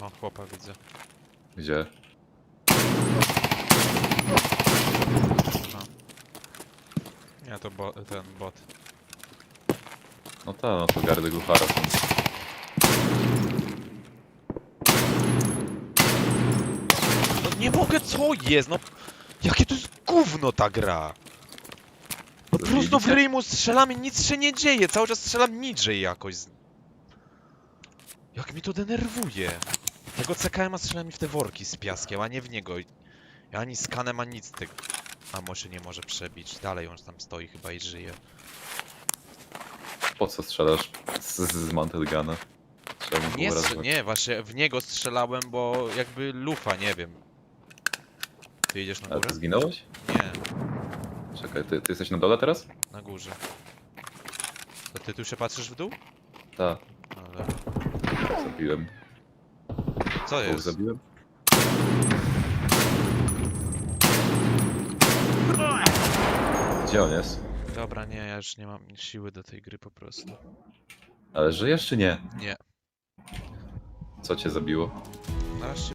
O, chłopa widzę. Gdzie? No. Nie, to bo, ten bot. No ta, no to gardy Gluchara są. No nie mogę, co jest? No, jakie to jest gówno ta gra? No prosto w rymu strzelamy, nic się nie dzieje, cały czas strzelam niżej jakoś. Jak mi to denerwuje. Tego CKM-a strzelam mi w te worki z piaskiem, a nie w niego. Ja ani skanem, ani nic tego. A może nie może przebić. Dalej on tam stoi chyba i żyje. Po co strzelasz z, z Mounted Guna? Trzeba mu Nie, strze- nie, właśnie w niego strzelałem, bo jakby lufa, nie wiem. Ty idziesz na Ale górę? ty zginąłeś? Nie, Czekaj, ty, ty jesteś na dole teraz? na górze. To ty tu się patrzysz w dół? Tak, No dobra. zabiłem. Co jest? zabiłem? Gdzie on jest? Dobra, nie, ja już nie mam siły do tej gry po prostu. Ale żyjesz czy nie? Nie. Co cię zabiło? Naraz się